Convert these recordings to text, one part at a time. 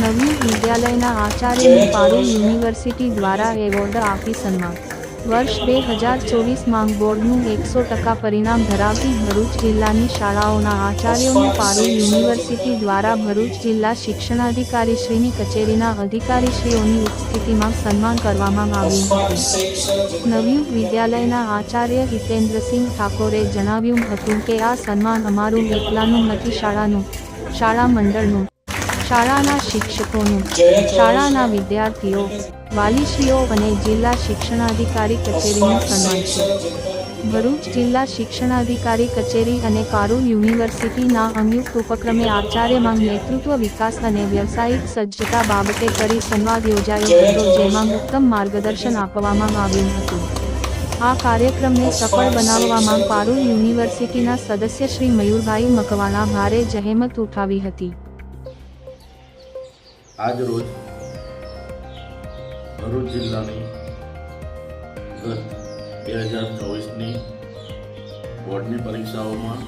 નવી વિદ્યાલયના આચાર્યનું પારુલ યુનિવર્સિટી દ્વારા એવોર્ડ આપી સન્માન. વર્ષ બે હજાર ચોવીસ માંગ બોર્ડનું એકસો ટકા પરિણામ ધરાવતી ભરૂચ જિલ્લાની શાળાઓના આચાર્યોનું પારૂલ યુનિવર્સિટી દ્વારા ભરૂચ જિલ્લા શિક્ષણાધિકારીશ્રીની કચેરીના અધિકારીશ્રીઓની ઉપસ્થિતિમાં સન્માન કરવામાં આવ્યું હતું. નવ્યું વિદ્યાલયના આચાર્ય હિતેન્દ્રસિંહ ઠાકોરે જણાવ્યું હતું કે આ સન્માન અમારું એકલાનું નથી, શાળાનું, શાળા મંડળનું. શાળાના શિક્ષકોનું શાળાના વિદ્યાર્થીઓ વાલીશ્રીઓ અને જિલ્લા શિક્ષણાધિકારી કચેરીનું સન્માન છે. ભરૂચ જિલ્લા શિક્ષણાધિકારી કચેરી અને કારૂ યુનિવર્સિટીના સંયુક્ત ઉપક્રમે આચાર્યમાં નેતૃત્વ વિકાસ અને વ્યવસાયિક સજ્જતા બાબતે કરી સંવાદ યોજાયો હતો જેમાં ઉત્તમ માર્ગદર્શન આપવામાં આવ્યું હતું. આ કાર્યક્રમને સફળ બનાવવામાં પારુલ યુનિવર્સિટીના સદસ્ય શ્રી મયુરભાઈ મકવાણા ભારે જહેમત ઉઠાવી હતી. આજ રોજ ભરૂચ જિલ્લાની ગત બે હજાર ચોવીસની બોર્ડની પરીક્ષાઓમાં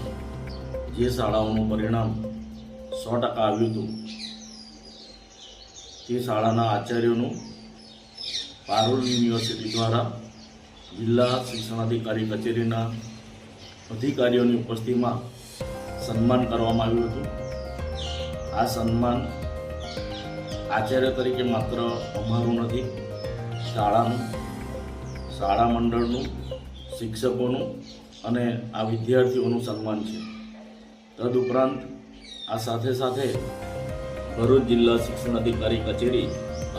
જે શાળાઓનું પરિણામ સો ટકા આવ્યું હતું, તે શાળાના આચાર્યોનું પારુલ યુનિવર્સિટી દ્વારા જિલ્લા શિક્ષણાધિકારી કચેરીના અધિકારીઓની ઉપસ્થિતિમાં સન્માન કરવામાં આવ્યું હતું. આ સન્માન આચાર્ય તરીકે માત્ર અમારું નથી, શાળાનું, શાળા મંડળનું, શિક્ષકોનું અને આ વિદ્યાર્થીઓનું સન્માન છે. તદુપરાંત આ સાથે સાથે ભરૂચ જિલ્લા શિક્ષણ અધિકારી કચેરી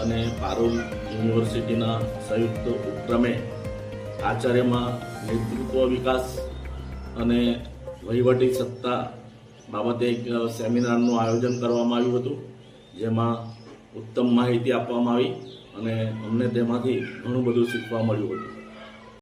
અને પારોલ યુનિવર્સિટીના સંયુક્ત ઉપક્રમે આચાર્યમાં નેતૃત્વ વિકાસ અને વહીવટી સત્તા બાબતે એક સેમિનારનું આયોજન કરવામાં આવ્યું હતું, જેમાં ઉત્તમ માહિતી આપવામાં આવી અને અમને તેમાંથી ઘણું બધું શીખવા મળ્યું હતું.